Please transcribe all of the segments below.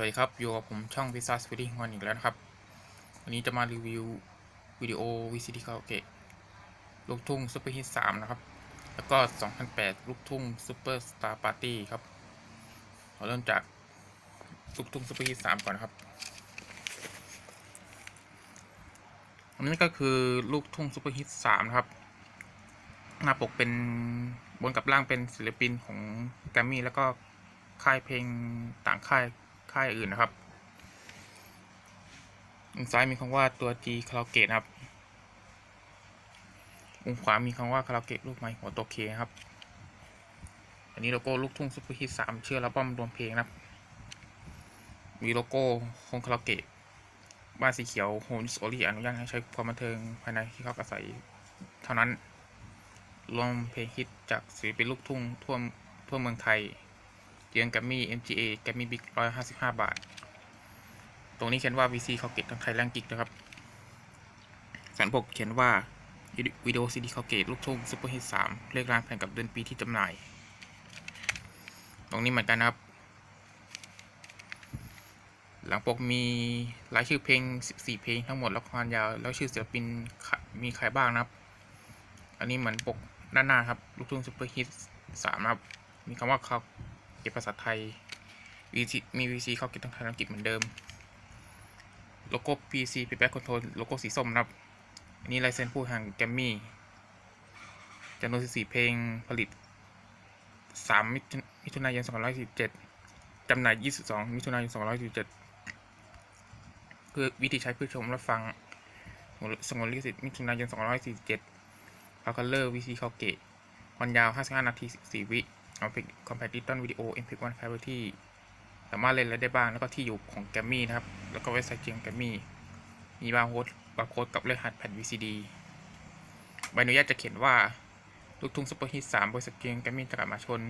สวัสดีครับอยู่กับผมช่องพิซซ่าสวีดิ้งวันอีกแล้วนะครับ วันนี้จะมารีวิววิดีโอ VCD คาราโอเกะลูกทุ่งซุปเปอร์ฮิต3นะครับ แล้วก็ 2008 ลูกทุ่งซุปเปอร์สตาร์ปาร์ตี้ครับเราเริ่มจากลูกทุ่งซุปเปอร์ฮิต3ก่อนนะครับ อันนี้ก็คือลูกทุ่งซุปเปอร์ฮิต3นะครับ หน้าปกเป็นบนกับล่างเป็นศิลปินของแกรมมี่แล้วก็ค่ายเพลงต่างค่าย ค่ายอื่นนะครับมุมซ้ายมีคำว่าตัว G คาราเกะนะครับมุมขวามีคำว่าคาราเกะรูปไม้หัวตัวเคครับ อันนี้โลโก้ลูกทุ่งซุปเปอร์ฮิตสามเชื่อระบ้อมรวมเพลงครับ มีโลโก้โฮงคาราเกะบ้านสีเขียวโฮนสโอรี่อนุญาตให้ใช้ความบันเทิงภายในที่เขาอาศัยเท่านั้นรวมเพลงฮิตจากศิลปินลูกทุ่งทั่วทั่วเมืองไทย เจียงแกมมี่ MGA แกมมี่บิ๊กร้อยห้าสิบห้าบาท ตรงนี้เขียนว่า VC เขาเก็ตทั้งไทยแรงกิกนะครับสันปกเขียนว่าวิดีโอซีดีเขาเกตลูกทุ่งซุปเปอร์ฮิตสามเลขร้านแผ่นกับเดือนปีที่จำหน่าย ตรงนี้เหมือนกันนะครับ หลังปกมีรายชื่อเพลง 14 เพลงทั้งหมดแล้วความยาว แล้วชื่อศิลปินมีใครบ้างนะครับ อันนี้เหมือนปกด้านหน้าครับ ลูกทุ่งซุปเปอร์ฮิตสามครับ มีคำว่าเขา ก็บภาษาไทย VC มี VC เข้าเก็บทั้งไทยและอังกฤษเหมือนเดิม โลโก้ PC Feedback Control โลโก้สีส้มนะครับ อันนี้ลายเซ็นผู้ห่างแกมมี่จำนวน14เพลงผลิต 3 มิถุนายน2547จำหน่าย 22 มิถุนายน2547เพื่อวิธีใช้เพื่อชมและฟัง สงวนลิขสิทธิ์มิถุนายน2547พาคัลเลอร์ VC เขาเกะความยาว 55 นาที 4 วิ เอาไปคอมแพตดิจิตอลวิดีโอ MP1 ไฟล์ไว้ที่สามารถเล่นอะไรได้บ้าง แล้วก็ที่อยู่ของแกมมี่นะครับ แล้วก็เว็บไซต์จริงแกมมี่ มีบาร์โค้ดบาร์โค้ดกับเลขหัสแผ่น VCD ใบอนุญาตจะเขียนว่า ลูกทุ่งซุปเปอร์ฮิตสามบริษัทเกียงแกมมี่จำกัดมาชน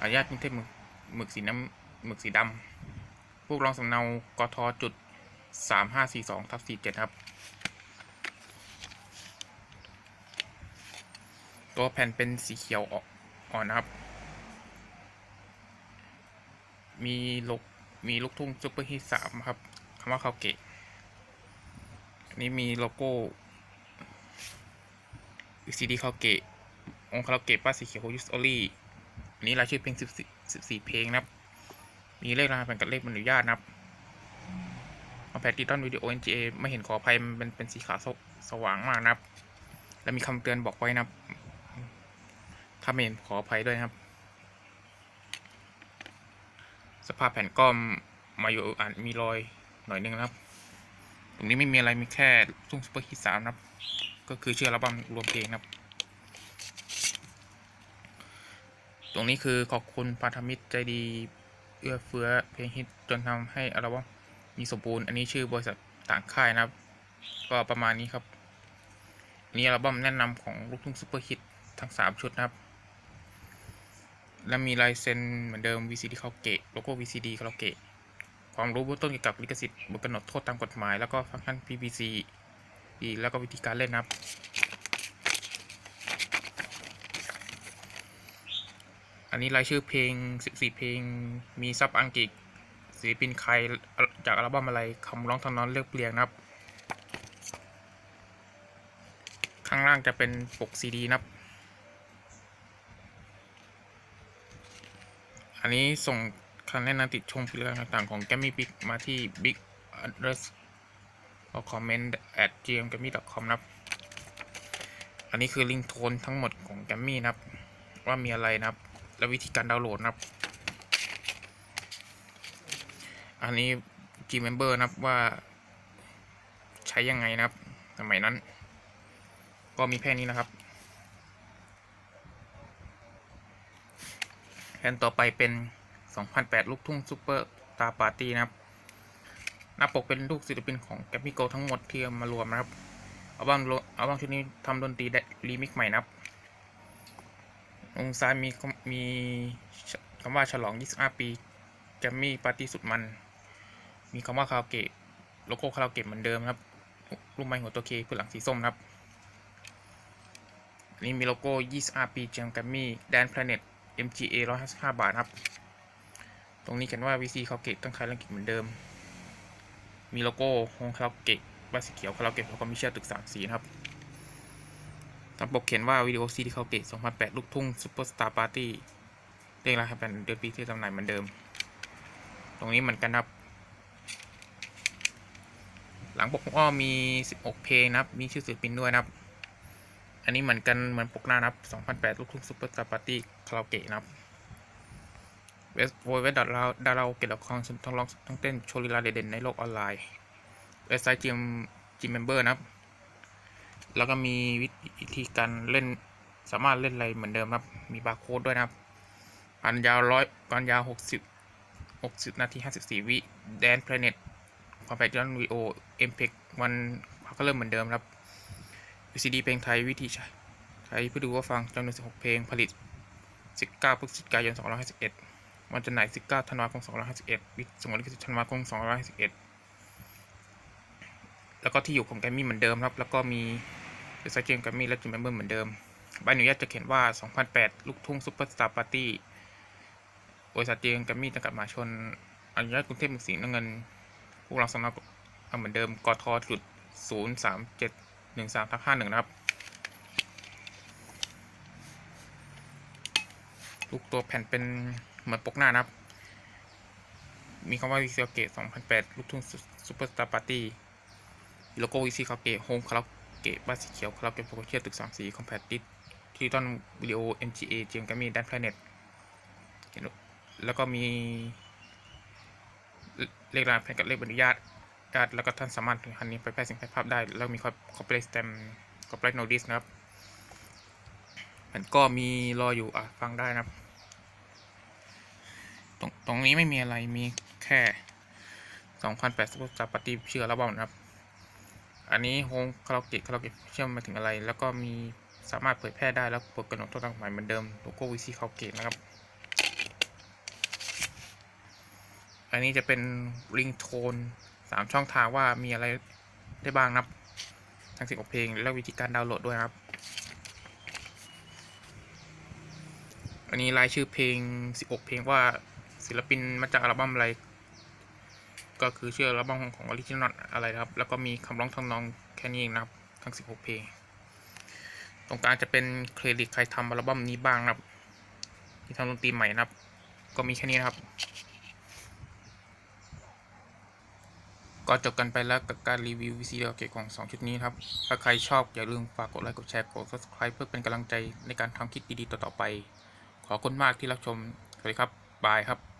อนุญาตมิเทศหมึกหมึกสีน้ำหมึกสีดำผู้รองสำเนากทจุดสามห้าสี่สองทับสี่เจ็ดครับ ตัวแผ่นเป็นสีเขียวอ่อนนะครับ มีลูกมีลูกทุ่งซุปเปอร์ฮิตสามครับคำว่าคาเกะนี้มีโลโก้ซีดีคาเกะองคาราเกะป้าสีเขียวโฮยุสโอลี่อนี้รายชื่อเพลงสิบสี่สิบสี่เพลงนะครับ มีเลขรหัสแผ่นกับเลขบรรอนุญาตนะครับเอาแพดดิจิตอลวิดีโอ NGA ไม่เห็นขออภัยมันเป็นเป็นสีขาวสสว่างมากนะครับ และมีคำเตือนบอกไว้นะครับถ้าไม่เห็นขออภัยด้วยนะครับ สภาพแผ่นก็มาอยู่อ่านมีรอยหน่อยนึงนะครับ ตรงนี้ไม่มีอะไรมีแค่ทุ่งซุปเปอร์ฮิตสามนะครับ ก็คือชื่ออัลบั้มรวมเพลงนะครับ ตรงนี้คือขอบคุณพันธมิตรใจดีเอื้อเฟื้อเพลงฮิตจนทำให้อัลบั้มมีสมบูรณ์ อันนี้ชื่อบริษัทต่างค่ายนะครับ ก็ประมาณนี้ครับนนี้อัลบั้มแนะนำของลูกทุ่งซุปเปอร์ฮิตทั้งสามชุดนะครับ และมีลายเซ็นเหมือนเดิม VCD คาราโอเกะโลโก้ VCD คาราโอเกะความรู้เบื้องต้นเกี่ยวกับลิขสิทธิ์บทกำหนดโทษตามกฎหมาย แล้วก็ฟังก์ชัน PVC อีกแล้วก็วิธีการเล่นนะครับ อันนี้รายชื่อเพลง 14 เพลง มีซับอังกฤษศิลปินใครจากอัลบั้มอะไรคำร้องทำนองเลือกเปลี่ยนนะครับ ข้างล่างจะเป็นปกซีดีนะครับ อันนี้ส่งคำแนะนำติดชมผลิตภัณฑ์ต่างๆของ g a m m y Big มาที่ big address or comment at gmgammy.com นะครับ อันนี้คือลิงก์โทนทั้งหมดของ g a m m y นะครับ ว่ามีอะไรนะครับ และวิธีการดาวน์โหลดนะครับ อันนี้ Gmember นะครับว่าใช้ยังไงนะครับ สมัยนั้น ก็มีแค่นี้นะครับ ผ่นต่อไปเป็น 2008 ลูกทุ่งซูเปอร์ตาปาร์ตี้นะครับ หน้าปกเป็นลูกศิลปินของแกรมมี่โกทั้งหมดที่เอามารวมนะครับอัลบั้มอัลบั้มชุดนี้ทำดนตรีรีมิกใหม่นะครับองซ้ายมีมีคำว่าฉลอง 25 ปีแกรมมี่ปาร์ตี้สุดมัน มีคำว่าคาราโอเกะโลโก้คาราโอเกะเหมือนเดิมครับรูปไม้หัวตัวเคพื้นหลังสีส้มนะครับนี่มีโลโก้ 25 ปีเจมแกรมมี่แดนแพลเน็ต MGA 155 บาทครับ ตรงนี้เขียนว่า VC คาราเกะต้องใช้ลังกิจเหมือนเดิม มีโลโก้โฮงคาราเกะบ้านสีเขียวคาราเกะแล้วก็มีเชื่อตึกสามสีครับตามปกเขียนว่าวิดีโอซีดีคาราเกะ2008 ลูกทุ่งซุปเปอร์สตาร์ปาร์ตี้เรียกรายเป็นเดือนปีที่จำหน่ายเหมือนเดิม ตรงนี้เหมือนกันครับหลังปกอ้อมี 16 เพลงนะครับ มีชื่อศิลปินด้วยนะครับ อันนี้เหมือนกันเหมือนปกหน้านะครับ 2008 ลูกทุ่งซุปเปอร์สตาร์ปาร์ตี้คาราโอเกะนะครับเวสโวยเวสดาราดาราเกตละครทั้งร้องทั้งเต้นโชว์ลีลาเด่นๆในโลกออนไลน์เว็บไซต์จีมจีเมมเบอร์นะครับ แล้วก็มีวิธีการเล่นสามารถเล่นอะไรเหมือนเดิมครับ มีบาร์โค้ดด้วยนะครับการยาวร้อยการยาวหกสิบหกสิบนาทีห้าสิบสี่วิแดนเพลเน็ตความแปลกย้อนวีโอเอ็มเพกวันก็เริ่มเหมือนเดิมครับ VCD เพลงไทยวิธีใช้ใช้เพื่อดูว่าฟังจำนวนสิบหกเพลงผลิตสิบเก้าพฤศจิกายนสองร้อยห้าสิบเอ็ดวันจำหน่าย 19 ธันวาคม 2551 วิสงวนลิขสิทธิ์ธันวาคม 2551 แล้วก็ที่อยู่ของแกรมมี่เหมือนเดิมครับ แล้วก็มีเว็บไซต์เกมแกรมมี่และจิมเมมเบอร์เหมือนเดิม ใบอนุญาตจะเขียนว่า 2008 ลูกทุ่งซุปเปอร์สตาร์ปาร์ตี้บริษัทเจมแกรมมี่จำกัดมหาชนอนุญาตกรุงเทพมืองศรีน้ำเงินผู้รับสมัครเอาเหมือนเดิม กทจุด 03713ทับ51นะครับ ลูกตัวแผ่นเป็นเหมือนปกหน้านะครับ มีคำว่าวิซีคาเกะ2008ลูกทุ่งซูเปอร์สตาร์ปาร์ตี้โลโก้วิซีคาเกะโฮมคาราเกะบ้านสีเขียวคาราเกะโปรเชียตึกสามสีคอมแพตติสที่ต้นวิดีโอ MGA เจมกัมมี่ดันแพลเน็ตแล้วก็มีเลขรายแผ่นกับเลขอนุญาต ญาตแล้วก็ท่านสามารถหันนี้ไปแพร่เสียงแพร่ภาพได้ แล้วมีคอปเปอร์สแตมคอปเปอร์โนดิสนะครับ มันก็มีรออยู่อะฟังได้นะครับ ตรงตรงนี้ไม่มีอะไรมีแค่2,008ซุปเปอร์สตาร์ปาร์ตี้ชื่ออัลบั้มนะครับ อันนี้โฮมคาราโอเกะคาราโอเกะเชื่อมมาถึงอะไร แล้วก็มีสามารถเผยแพร่ได้แล้วปลดกำหนดโทษทางกฎหมายเหมือนเดิมโลโก้วีซีคาราโอเกะนะครับ อันนี้จะเป็นริงโทน สามช่องทางว่ามีอะไรได้บ้างนะครับทั้งสิบเพลงและวิธีการดาวน์โหลดด้วยครับ อันนี้รายชื่อเพลง16เพลงว่าศิลปินมาจากอัลบั้มอะไร ก็คือชื่ออัลบั้มของออริจินอลอะไรครับ แล้วก็มีคำร้องทำนองแค่นี้เองนะครับ ทั้ง 16 เพลง ตรงกลางจะเป็นเครดิตใครทำอัลบั้มนี้บ้างนะครับ ที่ทำดนตรีใหม่นะครับ ก็มีแค่นี้นะครับ ก็จบกันไปแล้วกับการรีวิววิซีเกตของ 2 ชุดนี้ครับ ถ้าใครชอบอย่าลืมฝากกดไลค์กดแชร์กด subscribe เพื่อเป็นกำลังใจในการทำคลิปดีๆ ต่อๆไป ขอบคุณมากที่รับชม สวัสดีครับ บายครับ